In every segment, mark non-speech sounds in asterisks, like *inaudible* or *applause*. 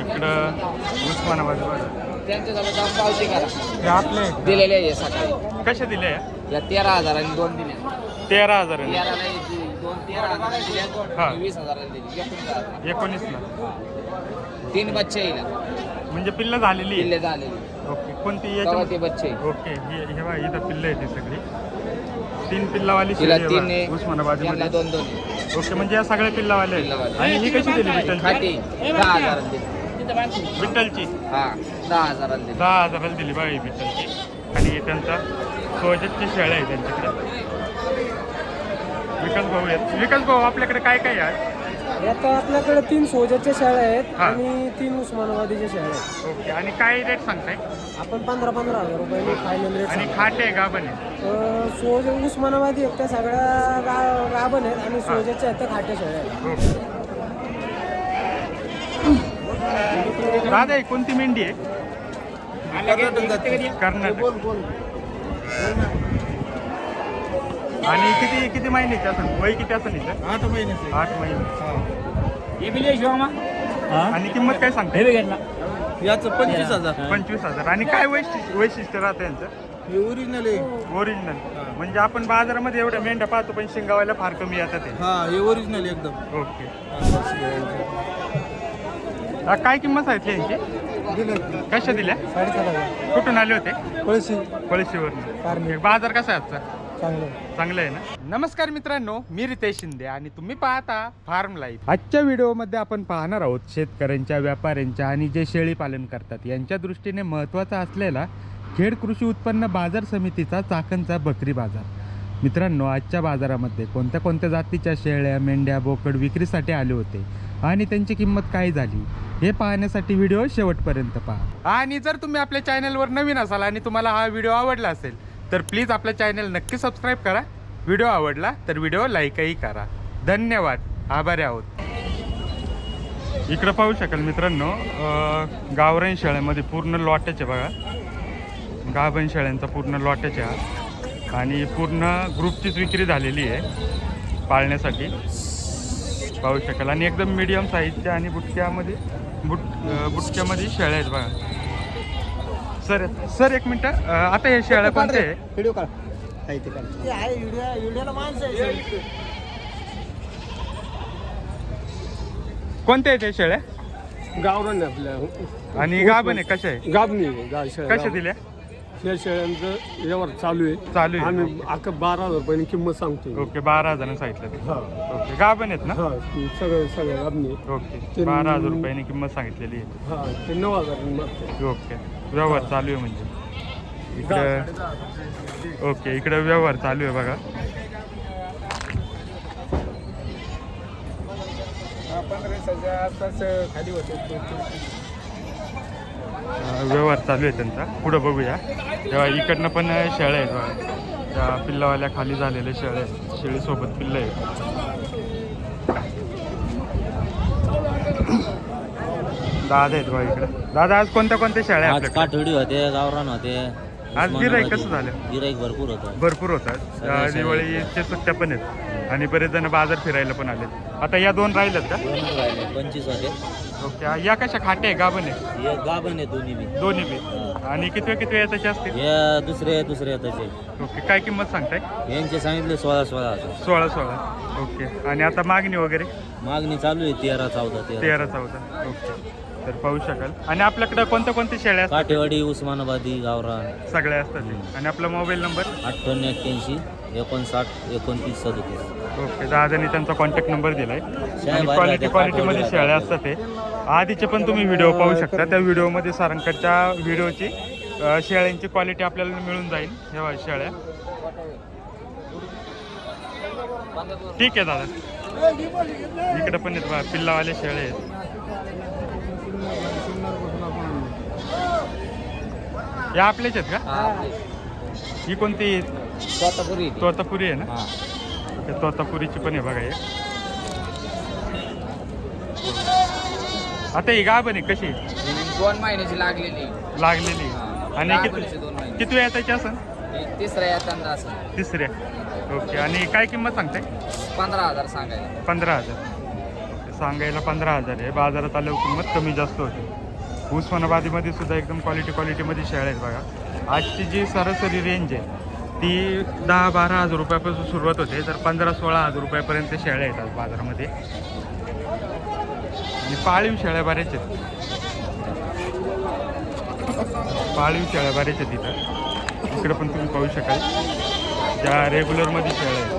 इकडं उस्मानाबाद हे आपले? आहेत दिलेले आहे सकाळी. दिले या तेरा हजारांनी दोन तेरा हजार दिली, दोन तेरा हजारांनी दिल्या. हा. वीस हजारांनी दिली. एकूण दहा हजार. एकोणीसला. तीन बच्चे येईल म्हणजे पिल्ल झालेली आहे. झालेले ओके. कोणती तेव्हा ते बच्चे ओके. हे हे बघा इथं पिल्ल आहे ती सगळी. तीन पिल्लावाली तिला शेळी आहे तीन बघा, उस्मानाबाद यांना दोन दोन आहे. ओके म्हणजे या सगळ्या पिल्लावाल्या आहेत. पिल्लावाल्या. आणि ही कशी दिली दहा हजारांनी दिली. विठ्ठलची? हा दहा हजारांनी दिली. दहा हजाराला दिली बघा ही विठ्ठलची. आणि हे त्यांचा सोजतची शेळ्या आहे त्यांच्याकडे. विकास भाऊ आहेत. विकास भाऊ आपल्याकडे काय काय आहे? आता आपल्याकडे तीन सोजाच्या शाळा आहेत हा. आणि तीन उस्मानाबादीच्या शाळा आहेत. ओके आणि काय रेट सांगताय? आपण पंधरा पंधरा हजार रुपयाने फायनल रेट आणि. खाटे आहे गाभण आहे? सोज उस्मानाबादी आहेत त्या सगळ्या गा गाभण आहेत आणि सोजाच्या आहेत त्या खाट्या शाळा आहेत. ओके. दादा ही कोणती मेंढी आहे? कर्नाटक. आणि किती किती महिन्याची असं वय किती असं हिचं? आठ महिन्याचे. आठ महिने आणि किंमत काय सांगते? याचं पंचवीस हजार. पंचवीस हजार. आणि काय वैशिष्ट्य वैशिष्ट्य राहतं यांचं? हे ओरिजिनल आहे. ओरिजिनल म्हणजे आपण बाजारामध्ये एवढ्या मेंढ्या पाहतो पण शिंगावायला फार कमी येतात ते. हा हे ओरिजिनल एकदम. ओके. हा, काय किंमत सांगितली यांची? कशा दिल्या? कुठून आले होते? कळशी कारणे. बाजार कसा आहे आजचा? चांगलं चांगलं आहे ना? नमस्कार मित्रांनो मी रितेश शिंदे आणि तुम्ही पाहता फार्म लाईफ आजच्या व्हिडिओमध्ये आपण पाहणार आहोत शेतकऱ्यांच्या व्यापाऱ्यांच्या आणि जे शेळी पालन करतात यांच्या दृष्टीने महत्त्वाचा असलेला खेड कृषी उत्पन्न बाजार समितीचा चाकणचा बकरी बाजार. मित्रांनो आजच्या बाजारामध्ये कोणत्या कोणत्या जातीच्या शेळ्या मेंढ्या बोकड विक्रीसाठी आले होते आणि त्यांची किंमत काय झाली हे पाहण्यासाठी व्हिडिओ शेवटपर्यंत पहा. आणि जर तुम्ही आपल्या चॅनलवर नवीन असाल आणि तुम्हाला हा व्हिडिओ आवडला असेल तर प्लीज आपल्या चॅनल नक्की सबस्क्राईब करा. व्हिडिओ आवडला तर व्हिडिओ लाईकही करा. धन्यवाद. आभारी आहोत. इकडं पाहू शकाल मित्रांनो गावरण गावरान शेळ्यामध्ये पूर्ण लॉट्याचे आहे बघा. गाभण शेळ्यांचा पूर्ण लॉट्याचे आहे हा. आणि पूर्ण ग्रुपचीच विक्री झालेली आहे पाळण्यासाठी. पाहू शकाल. आणि एकदम मीडियम साईजच्या आणि बुटक्यामध्ये बुट बुटक्यामध्ये शेळ्या आहेत बघा. सर सर एक मिनटं. आता हे शेळ्या कोणते आहे व्हिडिओ कोणत्या आहेत हे शेळ्या? गावरान आहे आपल्या. आणि गाभण आहे कशा आहे गाबणी आहे गा शेळ्या कशा दिल्या? त्या शेळ्यांचं व्यवहार चालू आहे. चालू आहे. आम्ही अख्खा बारा हजार रुपयाने किंमत सांगतो ओके बारा हजार सांगितलं हा. ओके गाभण आहेत ना? हा सगळं सगळं गाबणी ओके बारा हजार रुपयाने किंमत सांगितलेली आहे. हा ते नऊ हजार ओके व्यवहार चालू आहे म्हणजे. इकडं ओके इकडं व्यवहार चालू आहे बघा. खाली होते. व्यवहार चालू आहे त्यांचा. पुढं बघूया. तेव्हा इकडनं पण शेळ्या आहेत बघा. त्या पिल्लावाल्या खाली झालेल्या शेळ्या आहेत. शेळीसोबत पिल्लं आहेत. दादा आहेत बघा इकडं. दादा आज कोणत्या कोणत्या शेळ्या आहेत काठोडी होते गावरान होते. आज गिराईक कसं झालं? गिराईक भरपूर होतं भरपूर होतात. अं, शेळ्या दिवाळीच्या सुट्ट्या पण आहेत. आणि बरेच जण बाजार फिरायला पण आलेत. आता या दोन राहिल्यात का? दोनच राहिले. पंचवीस होते ओके. या कशा खाटे आहे गाभण आहे हे गाभण आहे दोन्ही बी. दोन्ही बी. आणि कितवे कितवे येताचे असतील? हे दुसरे दुसरे त्याचे ओके. काय किंमत सांगताय? यांचे सांगितले सोळा सोळा. हजार सोळा सोळा. ओके. आणि आता मागणी वगैरे? मागणी चालू आहे तेरा चौदा तेरा. तेरा चौदा. ओके. तर पाहू शकाल. आणि आपल्याकडे कोणत्या कोणत्या शेळ्या असतात? काठेवाडी उस्मानाबादी गावरान. सगळ्या असतात ते. आणि आपला मोबाईल नंबर? अठ्ठ्याण्णव एक्क्याऐंशी एकोणसाठ एकोणतीस सदोतीस. ओके. दादानी त्यांचा कॉन्टॅक्ट नंबर दिलाय. आणि बाहेर क्वालिटी राहते, क्वालिटीमध्ये शेळ्या असतात ते. आधीचे पण तुम्ही व्हिडिओ पाहू शकता. त्या व्हिडिओमध्ये सारंगकडच्या व्हिडिओची अ, शेळ्यांची क्वालिटी आपल्याला मिळून जाईल. हे बघा शेळ्या. ठीक आहे दादा. इकडे पण आहेत बघा पिल्लावाले शेळे आहेत. या आपलेच आहेत का? हा कोणती? स्वतःपुरी तोतापुरी आहे ना? हा. त्या तोतापुरीची पण आहे बघा हे. आता ही गाभण आहे कशी? दोन महिन्याची लागलेली. लागलेली. आणि किती दोन महिने. किती वेळ त्याची असं? ही तिसऱ्या येताना असं. तिसऱ्या. ओके. आणि काय किंमत सांगते पंधरा हजार सांगायला. पंधरा हजार. सांगायला पंधरा हजार आहे. बाजारात आल्यावर किंमत कमी जास्त होते. उस्मानाबादीमध्ये सुद्धा एकदम क्वालिटी क्वालिटीमध्ये शेळ्या आहेत बघा. आजची जी सरासरी रेंज आहे ती दहा बारा हजार रुपयापासून सुरुवात होते तर पंधरा सोळा हजार रुपयापर्यंत शेळ्या येतात बाजारामध्ये. आणि पाळीव शेळ्या बऱ्याच आहेत. पाळीव शेळ्या बऱ्याच आहेत इथं. इकडं पण तुम्ही पाहू शकाल. ज्या रेग्युलरमध्ये शेळ्या आहेत.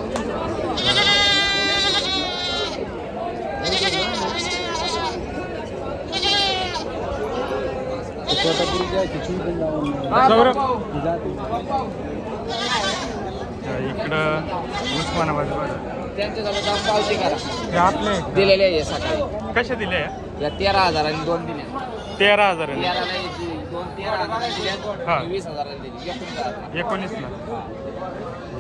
सौरभ इकडं उस्मानाबाद हे आपले दिलेले आहे सकाळी कसे दिले या तेरा हजारांनी दोन दिले तेरा हजार तेराला याची दोन तेरा हजारांनी दिल्या हा. आणि वीस हजारांनी दिली एकूण दहा. एकोणीसला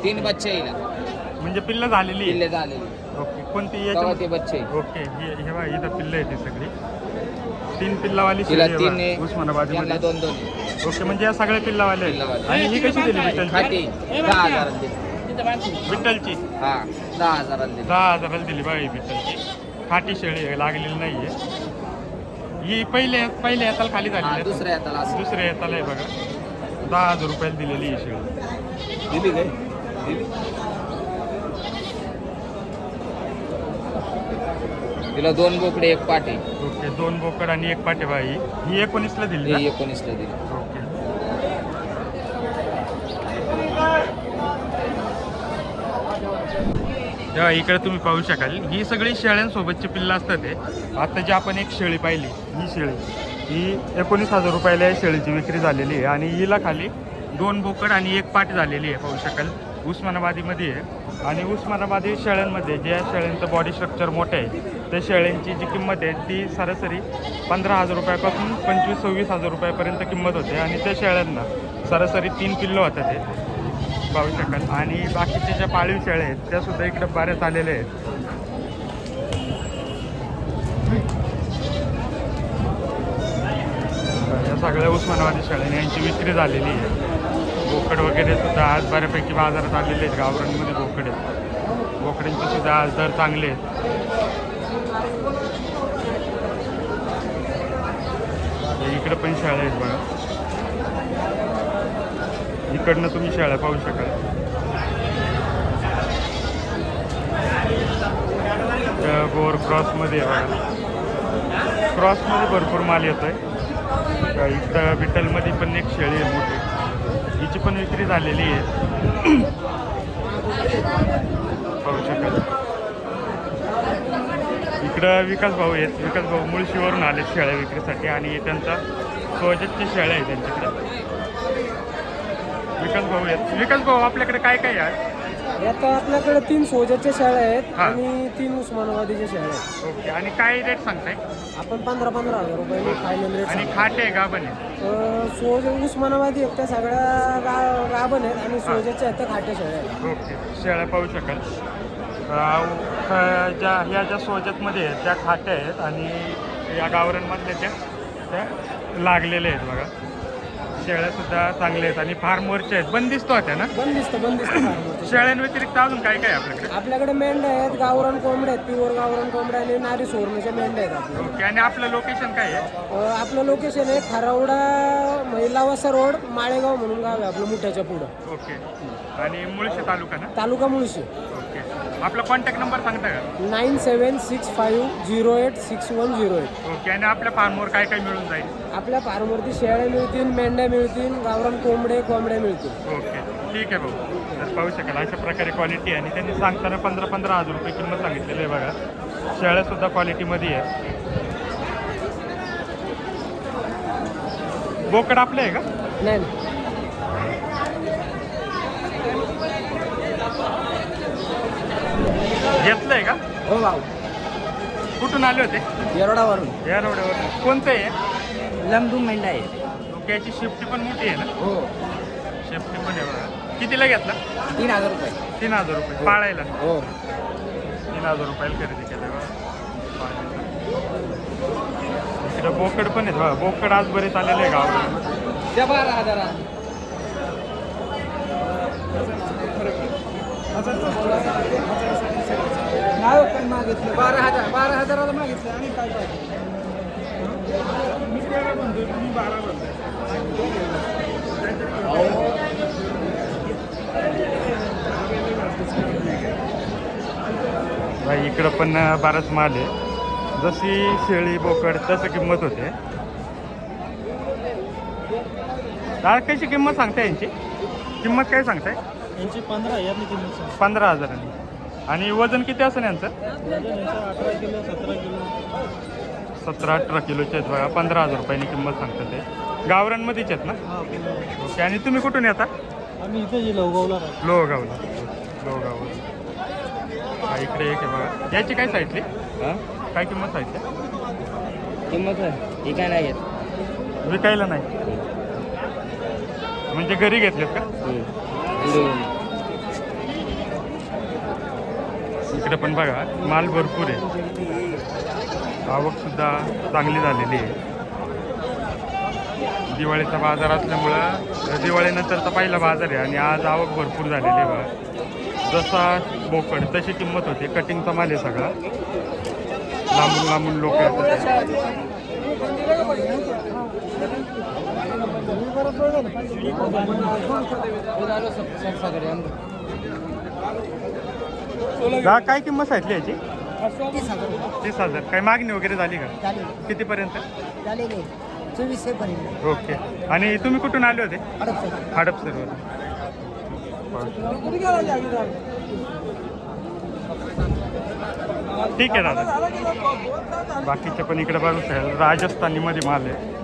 तीन बच्चे म्हणजे पिल्ल झालेली आहे. किल्ले झालेले ओके कोणती तेव्हा याच्या ते बच्चे ओके हे हे बघा इथं पिल्ल आहे ती सगळी तीन पिल्लावाली तिला शेळी तीन आहे उस्मानाबादी दोन दोन आहे. ओके म्हणजे या सगळ्या पिल्लावाल्या आहेत. पिल्लावाल्या. आणि ही कशी दिली विठ्ठलची? खाटी दहा हजारांनी दिली. विठ्ठलची? हा दहा हजारांनी दिली. दहा हजाराला दिली बघा ही विठ्ठलची. खाटी शेळी आहे लागलेली नाहीये. ही पहिले पहिले येताला खाली हा आहे. दुसऱ्या हाताला असं. दुसऱ्या येताला आहे बघा. दहा हजार रुपयाला दिलेली ही शेळी. दिली काय? तिला दोन बोकडे एक पाटे. ओके दोन बोकड आणि एक पाटेबाई ही एकोणीसला दिली हे? एकोणीसला दिली. ओके. तेव्हा इकडे तुम्ही पाहू शकाल. ही सगळी शेळ्यांसोबतची पिल्लं असतात ते आता जी आपण एक शेळी पाहिली ही शेळी. ही एकोणीस हजार रुपयाला या शेळीची विक्री झालेली आहे आणि हिला खाली दोन बोकड आणि एक पाट झालेली आहे पाहू शकाल. उस्मानाबादीमध्ये आहे. आणि उस्मानाबादी शेळ्यांमध्ये ज्या शेळ्यांचं बॉडी स्ट्रक्चर मोठं आहे त्या शेळ्यांची जी किंमत आहे ती सरासरी पंधरा हजार रुपयापासून पंचवीस सव्वीस हजार रुपयापर्यंत किंमत होते. आणि त्या शेळ्यांना सरासरी तीन किलो होतात ते पाहू शकाल. आणि बाकीच्या ज्या पाळीव शेळ्या आहेत त्यासुद्धा इकडे बऱ्याच आलेल्या आहेत. या सगळ्या उस्मानाबादी शाळेने यांची विक्री झालेली आहे. बोकड वगैरे सुद्धा आज बऱ्यापैकी बाजारात आलेले आहेत गावरांमध्ये बोकड आहेत. बोकड्यांचे सुद्धा आज दर चांगले आहेत. इकडं इकडे पण शाळा आहेत बघा. इकडनं तुम्ही शेळ्या पाहू शकाल. गोर बोर क्रॉसमध्ये बघा. क्रॉसमध्ये भरपूर माल येतो आहे इथं विठ्ठलमध्ये पण एक शेळी आहे मोठी. हिची पण विक्री झालेली आहे. *clears throat* पाहू शकाल इकडं विकास भाऊ आहेत. विकास भाऊ मुळशीवरून आले शेळ्या विक्रीसाठी आणि त्यांचा सोजतच्या शेळ्या आहेत त्यांच्याकडे. विकास भाऊ आहेत. विकास भाऊ आपल्याकडे काय काय आहे? आता आपल्याकडे तीन सोजाच्या शाळा आहेत हा. आणि तीन उस्मानाबादीच्या शाळा आहेत. ओके आणि काय रेट सांगताय? आपण पंधरा पंधरा हजार रुपये फायनल रेट आणि. खाटे आहे गाभण आहे सोज उस्मानाबादी आहेत त्या सगळ्या गा गाभण आहेत आणि सोजाच्या आहेत त्या खाट्या शाळा आहेत. ओके शेळ्या पाहू शकाल. अं, ज्या ह्या ज्या सोजतमध्ये आहेत त्या खाट्या आहेत आणि या गावरांमधल्या त्या त्या लागलेल्या आहेत बघा. शेळ्यासुद्धा चांगल्या आहेत आणि फार मोर्चे आहेत. बंदिस्त होत्या ना? बंदिस्त बंदिस्त फार्मवरच्या. शेळ्यांव्यतिरिक्त अजून काय काय आहे आपल्याकडे? आपल्याकडे मेंढ्या आहेत गावरान कोंबड्या आहेत प्युअर गावरान कोंबड्या आणि नारी सोरण्याच्या मेंढ्या आहेत आपल्या. ओके आणि आपलं लोकेशन काय आहे? अं, आपलं लोकेशन आहे खरावडा महिलावासा रोड माळेगाव म्हणून गाव आहे आपलं मुठ्याच्या पुढं. ओके. आणि मुळशी तालुका ना? तालुका मुळशी. ओके. आपला कॉन्टॅक्ट नंबर सांगता का? Nine seven six five zero eight six one zero eight. Okay आणि आपल्या फार्मवर काय काय मिळून जाईल? आपल्या फार्मवरती शेळ्या मिळतील मेंढ्या मिळतील गावरान कोंबडे कोंबड्या मिळतील. ओके ठीक आहे भाऊ. तर पाहू शकाल अशा प्रकारे क्वालिटी आणि त्यांनी सांगताना पंधरा पंधरा हजार रुपये किंमत सांगितलेली आहे बघा. शेळ्यासुद्धा क्वालिटीमध्ये आहे बोकड आपलं आहे का? नाही नाही. घेतलं आहे का? हो भाऊ कुठून आले होते? येरडावरून. या रोडवर कोणतं आहे? लंबू मेंढ्या आहे. ओके याची शिफ्टी पण मोठी आहे ना? हो. शिफ्टी पण आहे बघा. कितीला घेतला? तीन हजार रुपये. तीन हजार रुपये. पाळायला? हो. तीन हजार रुपयाला खरेदी केलं इकडे बोकड पण आहेत बघा. बोकड आज बरेच आलेले आहे गावाला हजारा नाही काय मागितलं. बारा हजार बारा हजाराला मागितलं आणि काय पाहिजे? भाई इकडं पण बराच माल आहे. जशी शेळी बोकड तसं किंमत होते. दादा कशी किंमत सांगताय यांची? किंमत काय सांगताय? यांची पंधरा सांग. पंधरा हजारांनी. आणि वजन किती असेल यांचं? अठरा किलो सतरा किलो सतरा अठरा किलोचे आहेत बघा पंधरा हजार रुपयांनी किंमत सांगतात ते. गावरांमध्येच आहेत ना? हा किलो ओके आणि तुम्ही कुठून येता? आम्ही इथे जे लवगावला राहतो. लोहगावला. लोहगाव हा इकडे एक आहे बघा. याची काय सांगितली काय किंमत सांगितली किंमत आहे ही काय नाही घेत विकायला नाही. म्हणजे घरी घेतलेत का? इकडे पण बघा माल भरपूर आहे. आवकसुद्धा चांगली झालेली आहे. दिवाळीचा बाजार असल्यामुळं दिवाळीनंतरचा पहिला बाजार आहे आणि आज आवक भरपूर झालेली आहे बघा. जसा बोकड तशी किंमत होती. कटिंगचा माल आहे सगळा. लांबून लांबून लोक येतात. दा काय किंमत सांगितली याची? तीस हजार. तीस हजार. काय मागणी वगैरे झाली का? झाले. कितीपर्यंत? झालेले पर्यंत. ओके. आणि तुम्ही कुठून आले होते? अडकसर हडपसरवर ठीक आहे दादा. बाकीचे पण इकडे बघू राजस्थानी मध्ये माल आहे.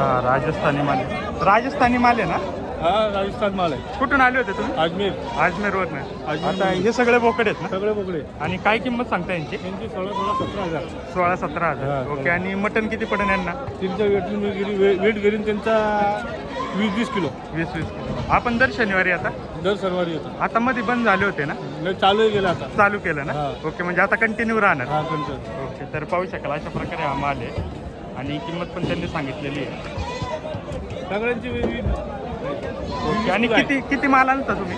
हा, राजस्थानी माल आहे. राजस्थानी माल आहे ना? हा राजस्थान माल आहे. कुठून आले होते तुम्ही? अजमेर. नाही अजमेर. आता हे सगळे बोकड आहेत ना? सगळे बोकडे आणि काय किंमत सांगता यांची? सोळा सोळा सतरा हजार. सोळा सतरा हा, हजार ओके. आणि मटन किती पडेल यांना? त्यांच्या वेट वेट गिरीन त्यांचा वीस वीस किलो. वीस वीस किलो. आपण दर शनिवारी आता? दर शनिवारी येतो. आता मध्ये बंद झाले होते ना? नाही चालू गेला आता. चालू केलं ना? हा. ओके म्हणजे आता कंटिन्यू राहणार. हा त्यांचं ओके तर पाहू शकाल अशा प्रकारे हा माल आहे. आणि किंमत पण त्यांनी सांगितलेली आहे. सगळ्यांची वेगळी ओके आणि किती किती माल आणता तुम्ही?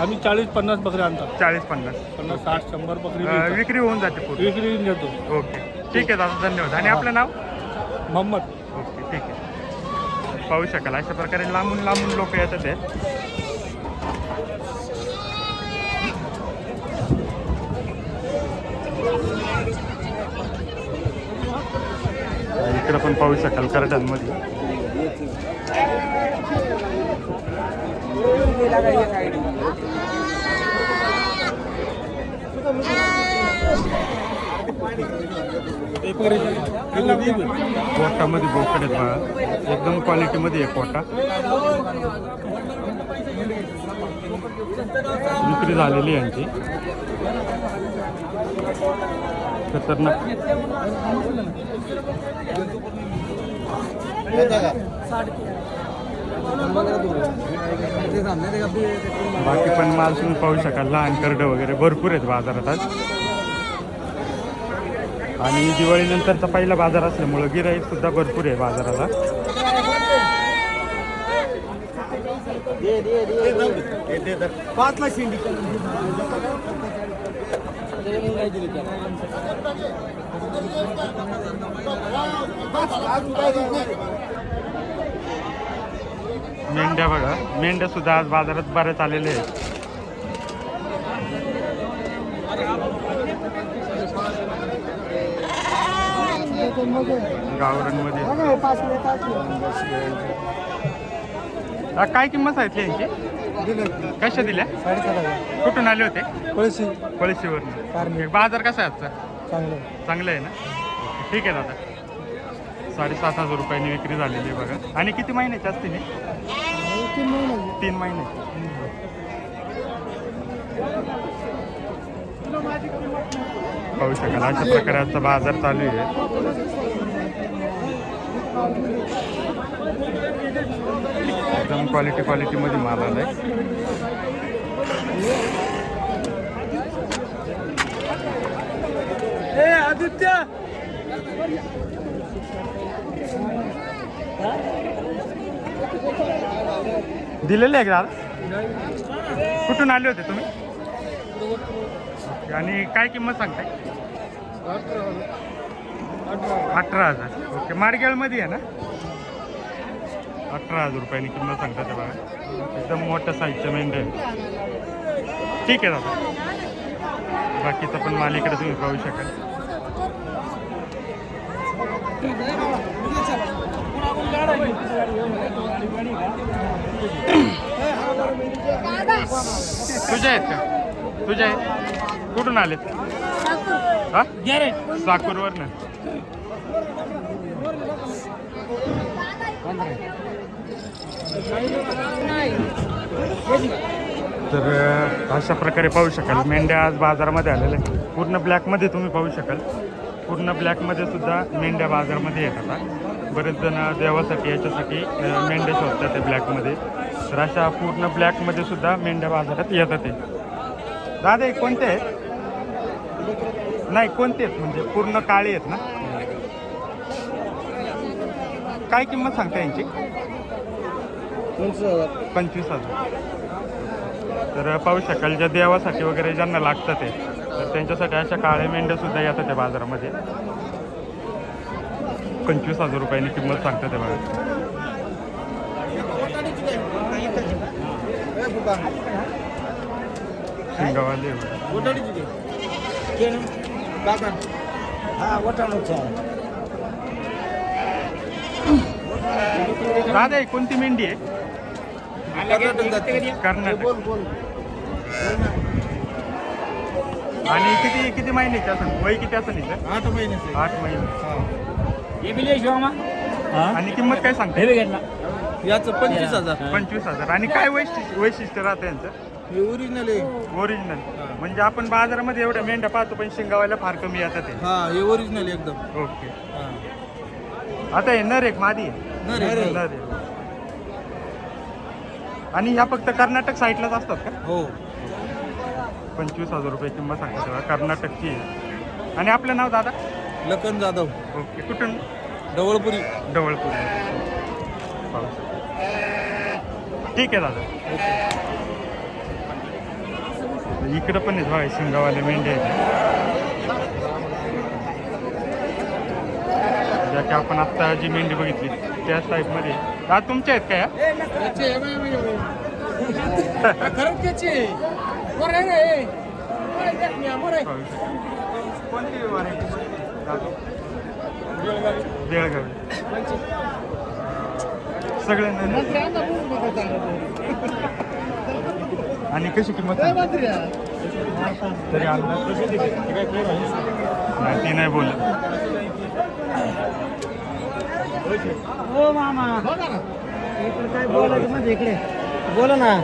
आम्ही चाळीस पन्नास बकरे आणतात. चाळीस पन्नास. पन्नास साठ शंभर बकरी. विक्री होऊन जाते पूर्ण. विक्री देतो ओके. ठीक आहे दादा धन्यवाद. आणि आपलं नाव? मोहम्मद. ओके ठीक आहे. पाहू शकाल. अशा प्रकारे लांबून लांबून लोक येतात आहे इकडं पण पाहू शकाल करड्यांमध्ये पोटामध्ये बोकड आहेत बघा. एकदम क्वालिटीमध्ये आहे पोटा. विक्री झालेली आहे यांची. खतरनाक. बाकी पण माल तुम्ही पाहू शकाल लहान करडं वगैरे भरपूर आहेत बाजारात आज. आणि दिवाळीनंतरचा पहिला बाजार असल्यामुळं गिराईक सुद्धा भरपूर आहे बाजाराला. पाचला शिंडी मेंढ्या बघा. मेंढ्या सुद्धा आज बाजारात बऱ्याच आलेल्या आहेत. गावरांमध्ये काय किंमत सांगितली यांची? कशा दिल्या? कुठून आले होते? पळशी. पळशीवरून. कारणे. बाजार कसा आहे आजचा? चांगलं चांगलं आहे ना? ठीक आहे दादा. साडेसात हजार रुपयांनी विक्री झालेली आहे बघा. आणि किती महिन्याची असते नी तीन महिने. तीन महिने. पाहू शकाल अशा प्रकारचा बाजार चालू आहे. एकदम क्वालिटी क्वालिटीमध्ये माल आलाय. आदित्य! दिलेले आहे का कुठून आले होते तुम्ही? आणि काय किंमत सांगताय? अठरा हजार. ओके माडगेळमध्ये आहे ना? अठरा हजार रुपयांनी किंमत सांगता ते बघा एकदम मोठ्या साईजच्या मेंढ्या आहे ठीक आहे दादा. बाकीचा पण माल इकडे तुम्ही पाहू शकाल. तुझ्या आहेत का? तुझ्या आहेत? कुठून आलेत? हा? साकूरवर ना तर अशा प्रकारे पाहू शकाल. मेंढ्या आज बाजारामध्ये आलेल्या आहेत. पूर्ण ब्लॅकमध्ये तुम्ही पाहू शकाल. पूर्ण ब्लॅकमध्ये सुद्धा मेंढ्या बाजारामध्ये येतात बरेच जण देवासाठी याच्यासाठी मेंढ्या शोधतात ते ब्लॅकमध्ये. तर अशा पूर्ण ब्लॅकमध्ये सुद्धा मेंढ्या बाजारात येतात ते दादा कोणते आहेत? नाही कोणते आहेत? म्हणजे पूर्ण काळे आहेत ना? काय किंमत सांगता यांची? पंचवीस हजार. तर पाहू शकाल ज्या देवासाठी वगैरे ज्यांना लागतं ते तर त्यांच्यासाठी अशा काळ्या मेंढ्या सुद्धा येतात त्या बाजारामध्ये. पंचवीस हजार रुपयांनी किंमत सांगतात ते बघा. शिंगावाले हा वटाणूचे आहे दादा कोणती मेंढी आहे? कर्नाटक. आणि किती किती महिन्याची असेल वय किती असेल हिचं? आठ महिन्याचे आठ महिने. हे. आणि किंमत काय सांगते? हे याचं पंचवीस हजार. पंचवीस हजार. आणि काय वैशिष्ट्य वैशिष्ट्य राहतं यांचं? हे ओरिजिनल आहे. ओरिजिनल म्हणजे आपण बाजारामध्ये एवढ्या मेंढ्या पाहतो पण शिंगावायला फार कमी येतात ते. हा हे ओरिजिनल एकदम. ओके हा. आता हे नर एक मादी आहे. नर आहे. नर आहे. आणि ह्या फक्त कर्नाटक साईडलाच असतात का? हो. पंचवीस हजार रुपये किंमत सांगता तेव्हा कर्नाटकची आहे. आणि आपलं नाव दादा? लखन जाधव. ओके कुठून? डवळपुरी डवळपूर पाहू शकता. ठीक आहे दादा. इकडं पण आहेत बघा शिंगावाले मेंढे आहेत. ज्या की आपण आत्ता जी मेंढी बघितली. त्याच टाईपमध्ये हा तुमच्या आहेत का या पाहू शकता. कोणती व्हरायटी बेळगावी. सगळे आणि कशी किंमत? तरी अंदाज नाही ती नाही बोलत. हो मामा. इकडे काय बोलायचं म्हणजे इकडे. बोला ना.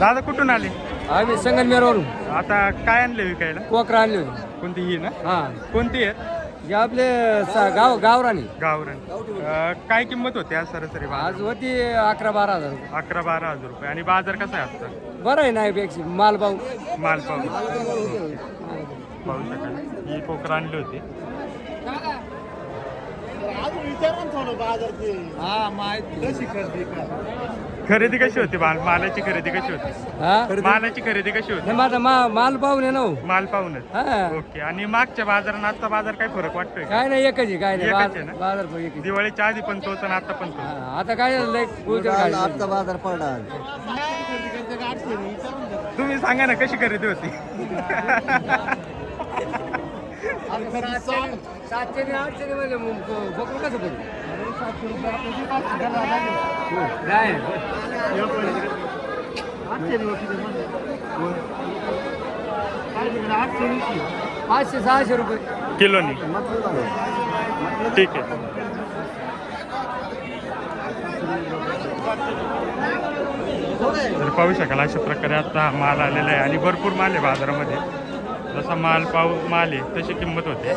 दादा कुठून आले? आम्ही संगमनेरवरून आता काय आणले विकायला? कोकरा आणली होती. कोणती ही ना? हा. कोणती आहे जे आपले सा- गाव गावराणी. गावरण. अं, काय किंमत होती आज सरासरी आज होती अकरा बारा हजार रुपये. अकरा बारा हजार रुपये. आणि बाजार कसा आहे आजचा? बरं आहे नाही पेक्षा माल भाऊ माल पाहू पाहू शकाल. ही कोकरं आणली होती. हा माहिती. खरेदी कशी होती? माल मालाची खरेदी कशी होती? हा? मालाची खरेदी कशी होती? माझा मा माल भाऊ नाही ना हो. माल पाहूनच हा. ओके. आणि मागच्या बाजारात आजचा बाजार काय फरक वाटतोय? काय नाही एकच आहे काय नाही. आहे बाजार आहे. दिवाळीच्या आधी पण तोच आणि आता पण आता काय काढली. बाजार पडला. तुम्ही सांगा ना कशी खरेदी होती? *laughs* सातशे आणि आठशे ने म्हणजे मग बकरू कसं पडलं? नाही पाचशे सहाशे रुपये किलोनी ठीक आहे तर पाहू शकाल अशा प्रकारे आता माल आलेला आहे आणि भरपूर माल आहे बाजारामध्ये जसा माल पाऊ माल आहे तशी किंमत होते.